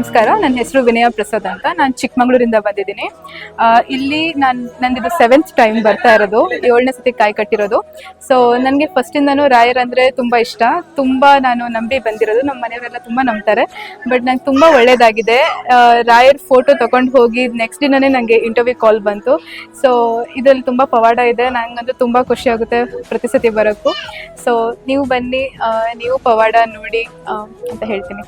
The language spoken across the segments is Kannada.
ನಮಸ್ಕಾರ. ನನ್ನ ಹೆಸರು ವಿನಯ ಪ್ರಸಾದ್ ಅಂತ. ನಾನು ಚಿಕ್ಕಮಗಳೂರಿಂದ ಬಂದಿದ್ದೀನಿ. ಇಲ್ಲಿ ನಾನು ನಂದಿದು ಸೆವೆಂತ್ ಟೈಮ್ ಬರ್ತಾ ಇರೋದು. ಏಳನೇ ಸತಿ ಕಾಯಿ ಕಟ್ಟಿರೋದು. ಸೊ ನನಗೆ ಫಸ್ಟಿಂದನೂ ರಾಯರ್ ಅಂದರೆ ತುಂಬ ಇಷ್ಟ. ತುಂಬ ನಾನು ನಂಬಿ ಬಂದಿರೋದು. ನಮ್ಮ ಮನೆಯವರೆಲ್ಲ ತುಂಬ ನಂಬ್ತಾರೆ. ಬಟ್ ನಂಗೆ ತುಂಬ ಒಳ್ಳೇದಾಗಿದೆ. ಆ, ರಾಯರ್ ಫೋಟೋ ತೊಗೊಂಡು ಹೋಗಿ ನೆಕ್ಸ್ಟ್ ದಿನನೇ ನನಗೆ ಇಂಟರ್ವ್ಯೂ ಕಾಲ್ ಬಂತು. ಸೊ ಇದರಲ್ಲಿ ತುಂಬ ಪವಾಡ ಇದೆ. ನನಗಂತೂ ತುಂಬ ಖುಷಿ ಆಗುತ್ತೆ ಪ್ರತಿ ಸತಿ ಬರೋಕ್ಕೂ. ಸೊ ನೀವು ಬನ್ನಿ. ನೀವು ಪವಾಡ ನೋಡಿ ಅಂತ ಹೇಳ್ತೀನಿ.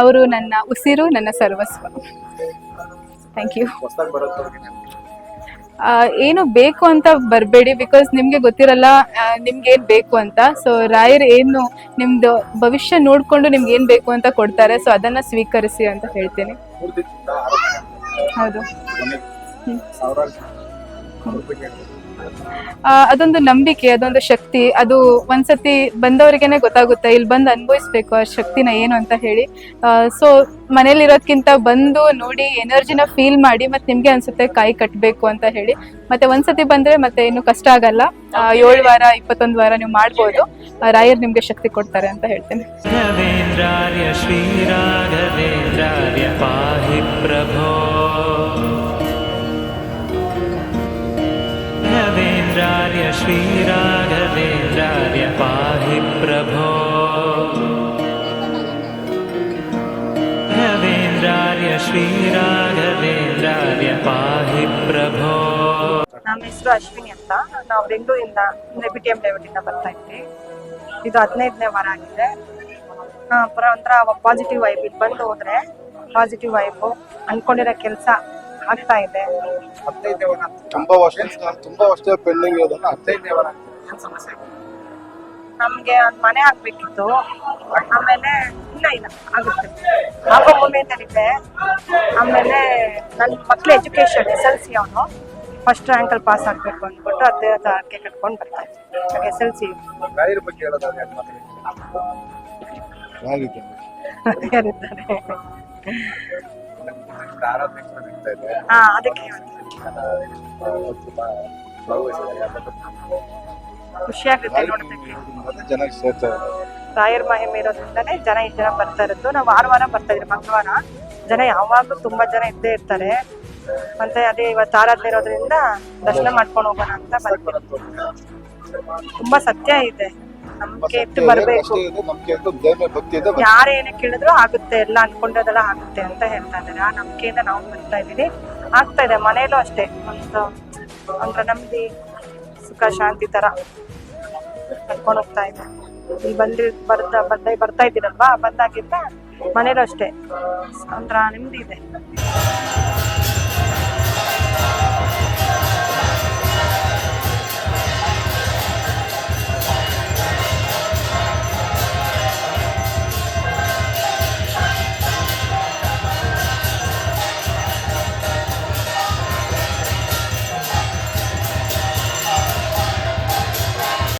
ಅವರು ನನ್ನ ಉಸಿರು ನನ್ನ ಸರ್ವಸ್ವ. ಥ್ಯಾಂಕ್ ಯು ಏನು ಬೇಕು ಅಂತ ಬರಬೇಡಿ ಬಿಕಾಸ್ ನಿಮಗೆ ಗೊತ್ತಿರಲ್ಲ ನಿಮ್ಗೆ ಏನು ಬೇಕು ಅಂತ. ಸೊ ರಾಯರ್ ಏನು ನಿಮ್ದು ಭವಿಷ್ಯ ನೋಡಿಕೊಂಡು ನಿಮ್ಗೆ ಏನು ಬೇಕು ಅಂತ ಕೊಡ್ತಾರೆ ಸೊ ಅದನ್ನು ಸ್ವೀಕರಿಸಿ ಅಂತ ಹೇಳ್ತೀನಿ. ಹೌದು. ಅದೊಂದು ನಂಬಿಕೆ ಅದೊಂದು ಶಕ್ತಿ. ಅದು ಒಂದ್ಸತಿ ಬಂದವರಿಗೆನೆ ಗೊತ್ತಾಗುತ್ತೆ ಇಲ್ಲಿ ಬಂದು ಅನುಭವಿಸ್ಬೇಕು ಆ ಶಕ್ತಿನ ಏನು ಅಂತ ಹೇಳಿ. ಸೊ ಮನೇಲಿರೋದ್ಕಿಂತ ಬಂದು ನೋಡಿ ಎನರ್ಜಿನ ಫೀಲ್ ಮಾಡಿ ಮತ್ತೆ ನಿಮ್ಗೆ ಅನ್ಸುತ್ತೆ ಕಾಯಿ ಕಟ್ಟಬೇಕು ಅಂತ ಹೇಳಿ. ಮತ್ತೆ ಒಂದ್ಸತಿ ಬಂದ್ರೆ ಮತ್ತೆ ಇನ್ನು ಕಷ್ಟ ಆಗಲ್ಲ. ಏಳು ವಾರ ಇಪ್ಪತ್ತೊಂದು ವಾರ ನೀವು ಮಾಡ್ಬೋದು. ರಾಯರ್ ನಿಮ್ಗೆ ಶಕ್ತಿ ಕೊಡ್ತಾರೆ ಅಂತ ಹೇಳ್ತೇನೆ. ಶ್ರೀ ರಾಘವೇಂದ್ರಾರ್ಯ ಪಾಹಿ ಪ್ರಭೋ. राघवेन्द्रार्य श्रीराघवेन्द्रार्य पाहि प्रभो राघवेन्द्रार्य श्रीराघवेन्द्रार्य पाहि प्रभो ನಮ್ಮ ಹೆಸರು ಅಶ್ವಿನಿ ಅಂತ ನಾವು ಬೆಂಗಳೂರಿಂದ ಅಂದ್ರೆ ಬಿ ಟಿ ಎಂ ಇಂದ ಬರ್ತಾ ಇದ್ವಿ ಇದು ಹದಿನೈದನೇ ವಾರ ಆಗಿದೆ ಹಾ ಪುರ ಒಂಥರ ಪಾಸಿಟಿವ್ ವೈಬ್ ಇಲ್ಲಿ ಬಂದು ಹೋದ್ರೆ ಪಾಸಿಟಿವ್ ವೈಬು ಅನ್ಕೊಂಡಿರೋ ಕೆಲಸ ಆಗ್ತಾ ಇದೆ. ಹದಿನೈದನೇ ವಾರ ತುಂಬಾ ವರ್ಷ ತುಂಬಾ ವರ್ಷ ಪೆಂಡಿಂಗ್ ಇರೋದನ್ನ ಹದಿನೈದನೇ ವಾರ ಏನ್ ಸಮಸ್ಯೆ? ನಮ್ಗೆ ಒಂದ್ ಮನೆ ಆಗ್ಬೇಕಿತ್ತು. ಆಮೇಲೆ ಇಲ್ಲ ಇಲ್ಲ ಆಗುತ್ತೆ. ಆಗೋ ಇದೆ ಆಮೇಲೆ ನನ್ನ ಮಕ್ಳ ಎಜುಕೇಶನ್ ಎಸ್ ಎಲ್ ಸಿ ಅವನು. ಫಸ್ಟ್ ರ್ಯಾಂಕಲ್ಲಿ ಪಾಸ್ ಆಗ್ಬೇಕು ಅಂದ್ಬಿಟ್ಟು ಅದೇ ಅದಕ್ಕೆ ಕಟ್ಕೊಂಡು ಬರ್ತಾ ಇದ್ವಿ ಎಸ್ ಎಲ್ ಸಿ ರಾಯರ ಬಗ್ಗೆ ಹೇಳೋದಾದ್ರೆ ಚೆನ್ನಾಗಿದೆ ಯಾರಿದ್ದಾರೆ? ಹಾ ಅದಕ್ಕೆ ನೋಡೋದಕ್ಕೆ ರಾಯರ್ ಮಹಿಮೆ ಇರೋದ್ರಿಂದಾನೇ ಜನ ಈ ಜನ ಬರ್ತಾ ಇರೋದು. ನಾವು ವಾರ ವಾರ ಬರ್ತಾ ಇದ್ರಿ ಮಂಗಳವಾರ. ಜನ ಯಾವಾಗ್ಲೂ ತುಂಬಾ ಜನ ಇದ್ದೇ ಇರ್ತಾರೆ. ಮತ್ತೆ ಅದೇ ಇವತ್ತು ಆರಾಧನೆ ಇರೋದ್ರಿಂದ ದರ್ಶನ ಮಾಡ್ಕೊಂಡು ಹೋಗೋಣ ಅಂತ ಬರ್ತೀವಿ ತುಂಬಾ ಸತ್ಯ ಇದೆ. ನಂಬಿಕೆ ಇಟ್ಟು ಬರ್ಬೇಕು. ಬರ್ಬೇಕು. ಯಾರೇನೇ ಕೇಳಿದ್ರು ಆಗುತ್ತೆ ಎಲ್ಲ ಅನ್ಕೊಂಡೋದೆಲ್ಲ ಆಗುತ್ತೆ ಅಂತ ಹೇಳ್ತಾ ಇದ್ದಾರೆ. ಆ ನಂಬಿಕೆಯಿಂದ ನಾವು ಬರ್ತಾ ಇದೀವಿ ಆಗ್ತಾ ಇದೆ ಮನೆಯಲ್ಲೂ ಅಷ್ಟೇ. ಒಂದು ಅಂದ್ರೆ ನೆಮ್ಮದಿ ಸುಖ ಶಾಂತಿ ತರ ಕರ್ಕೊಂಡು ಹೋಗ್ತಾ ಇದೆ. ಇಲ್ಲಿ ಬಂದ್ರಿ ಬರ್ತಾ ಬರ್ತಾ ಬರ್ತಾ ಇದ್ದೀರಲ್ವಾ? ಬಂದಾಗಿಂದ ಮನೇಲೂ ಅಷ್ಟೇ. ಒಂಥರ ನೆಮ್ಮದಿ ಇದೆ.